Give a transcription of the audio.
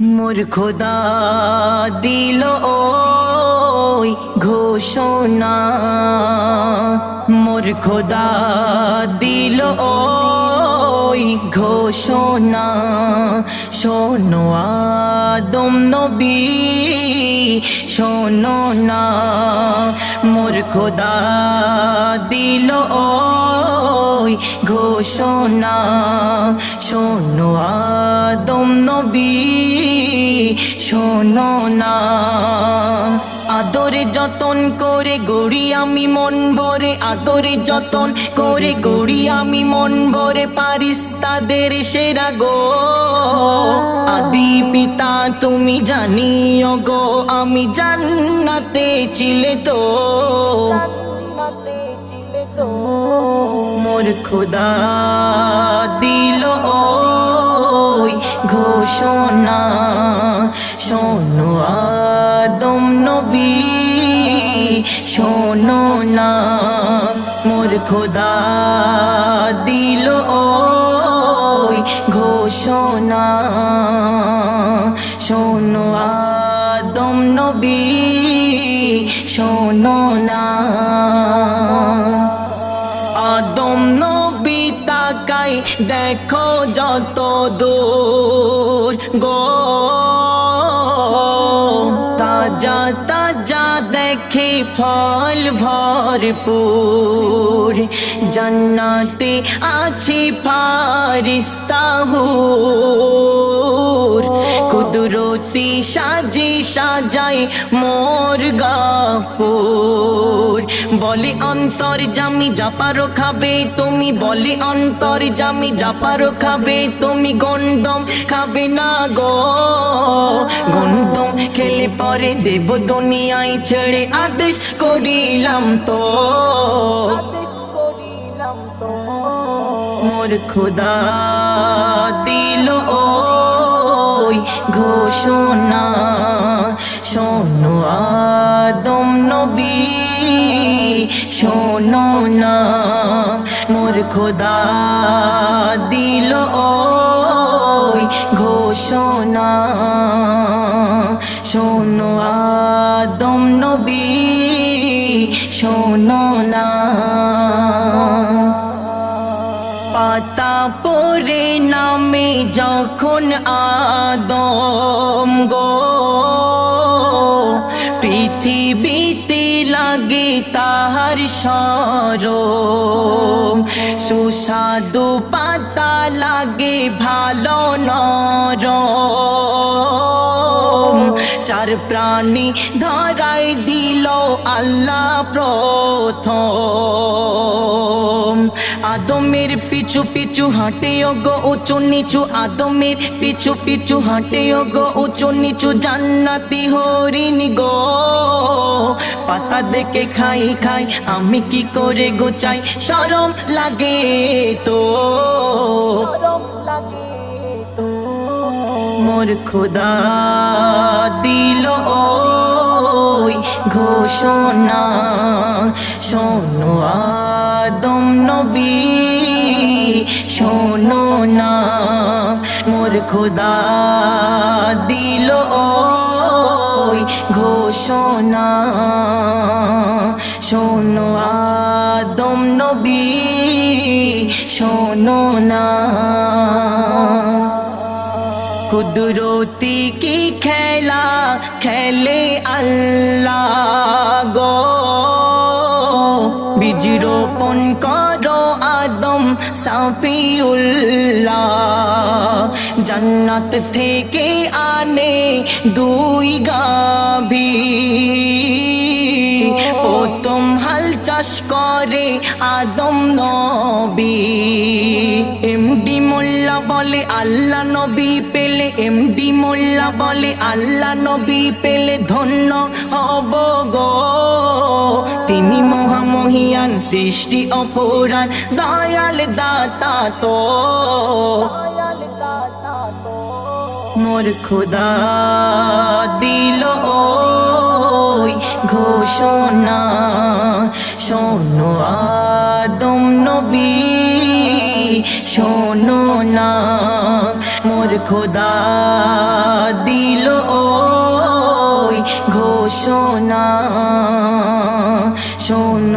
মোর দিল ওই ঘোষণা। মোর দিল ওই ঘোষণা। শোনো আদম নবী, শোনো না। মোর দিল ওই ঘোষণা। শোনো আদম নবী শোনো না। আদরে যতন করে গড়ি আমি মন ভরে, আদরে যতন করে গড়ি আমি মন ভরে, পারিস তাদের সেরা গো। আদি পিতা, তুমি জানিও গো, আমি জান্নাতে ছিলে তো। মোর খোদা দিল ঘোষণা। শোনো আদম নবী, শোনো না, মোর খোদা দিল ওই ঘোষণা। শোনো আদম নবী, শোনো না। আদম নবী তাকাই দেখো যত দূর গো দেখে ফল ভরপুর। জান্নাতে আছে ফারিস্তাহুর কুদরতি সাজে সাজাই মোর গাফুর বলে অন্তর জামি জাপারো খাবে, তুমি বলে অন্তর জামি জাপারো খাবে, তুমি গন্দম খাবে না গো। পরে দেব দুনিয়ায় ছেড়ে আদেশ করিলাম তো। মোর খোদা দিল ওই ঘোষণা। শোনো আদম নবী, শোনো না। মোর খোদা দিল ওই ঘোষণা। শোনো আদম নবী, শোনো না। পাতা পরে নামে যখন আদম গো, পৃথিবীতে লাগে তাহার সরম। সুস্বাদু পাতা লাগে ভালো নরম। প্রাণী ধরাই দিল আল্লাহ প্রথম। আদমের পিছু পিছু হাঁটে গো, উঁচু নিচু আদমের পিছু পিছু হাঁটে গো, উঁচু নিচু জান্নাতি হরিণ গো। পাতা দেখে খাই খাই, আমি কি করে গোচাই? সরম লাগে তো। মোর খোদা দিল ওই ঘোষণা। শোনো আদম নবী, শোনো না, মোর খোদা দিল ওই ঘোষণা। শোনো আদম নবী, শোনো না কুদরতি কি খেলা খেলে আল্লাহ গো? বীজ রোপণ করো আদম সাফিউল্লাহ। জান্নাত থেকে আনে দুই গাভী। প্রথম হাল চাষ করে আদম নবী। এমডি মোল্লা বলে, আল্লাহ নবী পেলে এমডি মোল্লা বলে, আল্লাহ নবী পেলে ধন্য হব গো। তিনি মহামহিয়ান, সৃষ্টি অপরাণ, দয়াল দাতা তো। মোর খোদা দিল ঘোষণা, শোনো শোনো না মোর খোদা দিল ওই ঘোষণা। শোনো